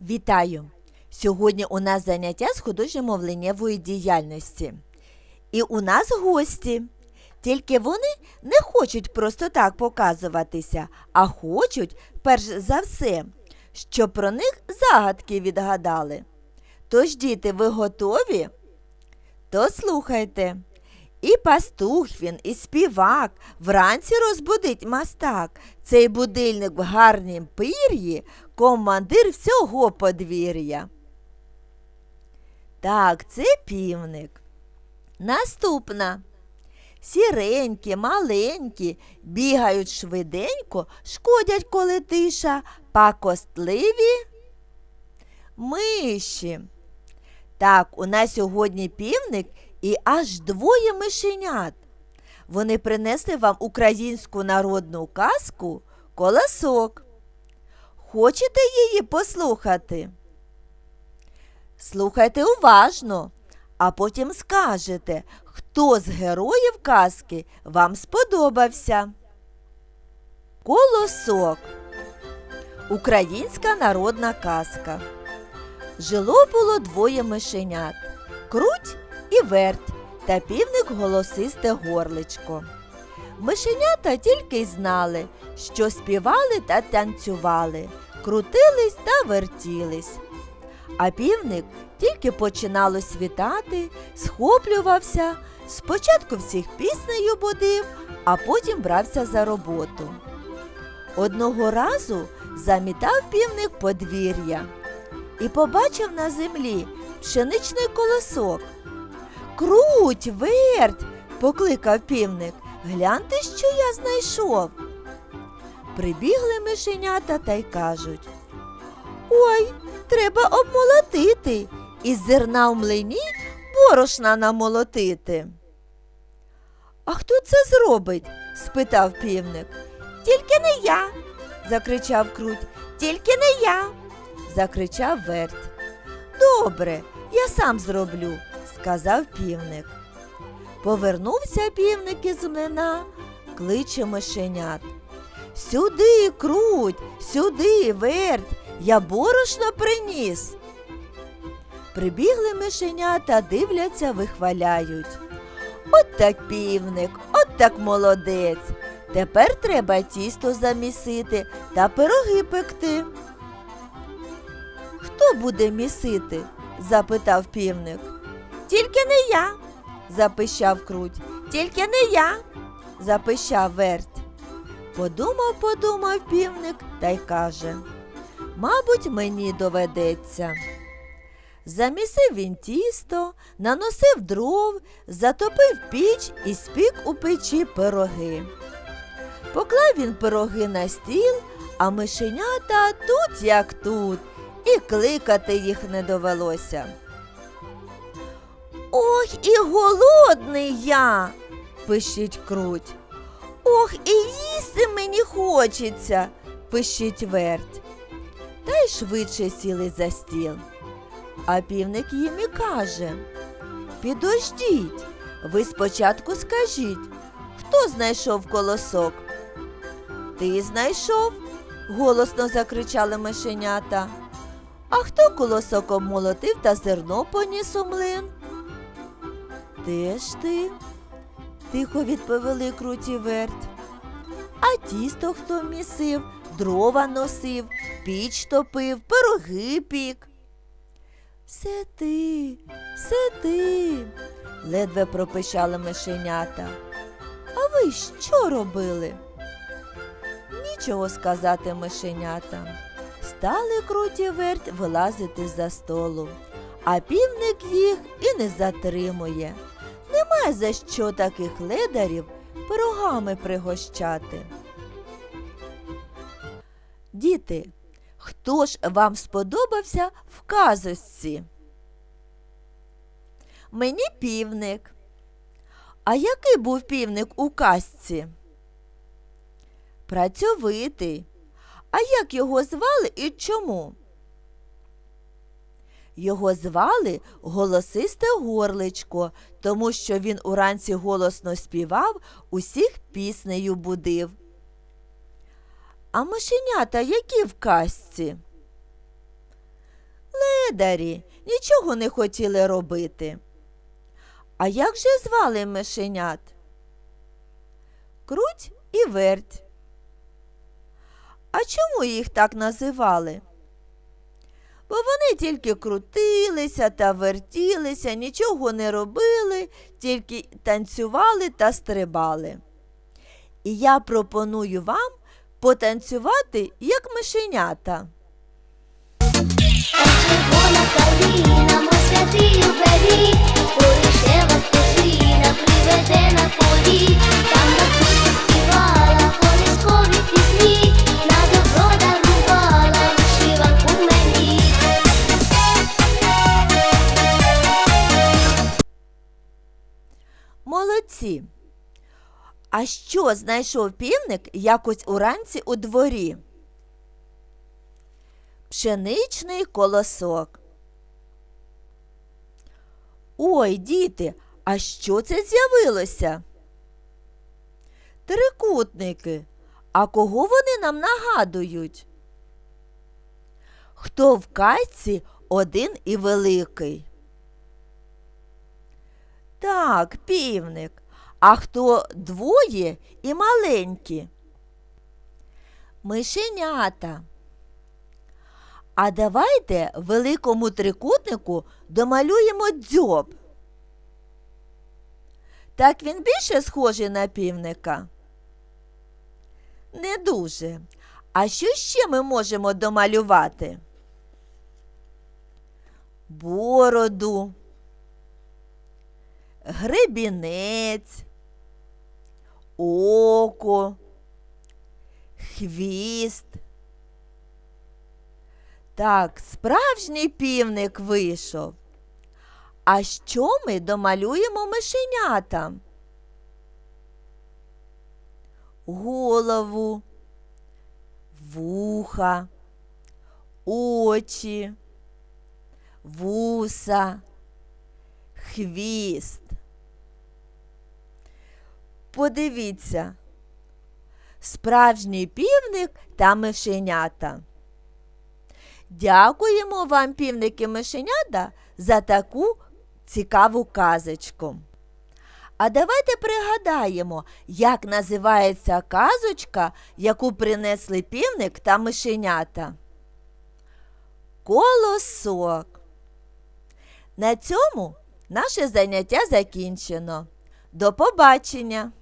Вітаю! Сьогодні у нас заняття з художньо-мовленнєвої діяльності. І у нас гості. Тільки вони не хочуть просто так показуватися, а хочуть, перш за все, щоб про них загадки відгадали. Тож, діти, ви готові? То слухайте. І пастух він, і співак вранці розбудить мастак. Цей будильник в гарнім пир'ї командир всього подвір'я. Так, це півник. Наступна. Сіренькі, маленькі, бігають швиденько, шкодять, коли тиша, пакостливі миші. Так, у нас сьогодні півник і аж двоє мишенят. Вони принесли вам українську народну казку колосок. Хочете її послухати? Слухайте уважно, а потім скажете, хто з героїв казки вам сподобався. Колосок. Українська народна казка. Жило було двоє мишенят круть і верть та півник голосисте горличко. Мишенята тільки й знали, що співали та танцювали, крутились та вертілись. А півник тільки починало світати, схоплювався, спочатку всіх піснею будив, а потім брався за роботу. Одного разу замітав півник подвір'я і побачив на землі пшеничний колосок. Круть, верть, покликав півник. Гляньте, що я знайшов. Прибігли мишенята та й кажуть Ой, треба обмолотити, із зерна в млині борошна намолотити. А хто це зробить? спитав півник. Тільки не я, закричав круть. Тільки не я, закричав верть. Добре, я сам зроблю, сказав півник. Повернувся півник із млина, кличе мишенят. Сюди, круть, сюди, верть, я борошно приніс. Прибігли мишенята, дивляться, вихваляють. От так півник, от так молодець. Тепер треба тісто замісити та пироги пекти. Хто буде місити? запитав півник. Тільки не я, запищав круть. Тільки не я, запищав верть. Подумав, подумав півник та й каже Мабуть, мені доведеться. Замісив він тісто, наносив дров, затопив піч і спік у печі пироги. Поклав він пироги на стіл, а мишенята тут як тут, і кликати їх не довелося. Ох, і голодний я, пищить круть. Ох, і їсти мені хочеться, пищить верть. Та й швидше сіли за стіл. А півник їм і каже Підождіть, ви спочатку скажіть, хто знайшов колосок? Ти знайшов? голосно закричали мишенята. А хто колосок обмолотив та зерно поніс у млин? Теж ти, тихо відповіли круті верть. А тісто хто місив, дрова носив, піч топив, пироги пік. Все ти, все ти, ледве пропищали мишенята. А ви що робили? Нічого сказати мишенятам. Стали круті верть вилазити за столу, а півник їх і не затримує. Немає за що таких ледарів пирогами пригощати. Діти, хто ж вам сподобався в казочці? Мені півник. А який був півник у казці? Працьовитий. А як його звали і чому? Його звали Голосисте горличко, тому що він уранці голосно співав, усіх піснею будив. А мишенята які в казці? Ледарі нічого не хотіли робити. А як же звали мишенят? Круть і верть. А чому їх так називали? Тільки крутилися та вертілися, нічого не робили, тільки танцювали та стрибали. І я пропоную вам потанцювати, як мишенята. Молодці. А що знайшов півник якось уранці у дворі? Пшеничний колосок. Ой, діти, а що це з'явилося? Трикутники. А кого вони нам нагадують? Хто в казці один і великий? Так, півник. А хто двоє і маленькі? Мишенята. А давайте великому трикутнику домалюємо дзьоб. Так він більше схожий на півника? Не дуже. А що ще ми можемо домалювати? Бороду гребінець, око, хвіст. Так, справжній півник вийшов. А що ми домалюємо мишенятам? Голову, вуха, очі, вуса, хвіст. Подивіться, справжній півник та мишенята. Дякуємо вам, півники мишенята, за таку цікаву казочку. А давайте пригадаємо, як називається казочка, яку принесли півник та мишенята. Колосок. На цьому наше заняття закінчено. До побачення!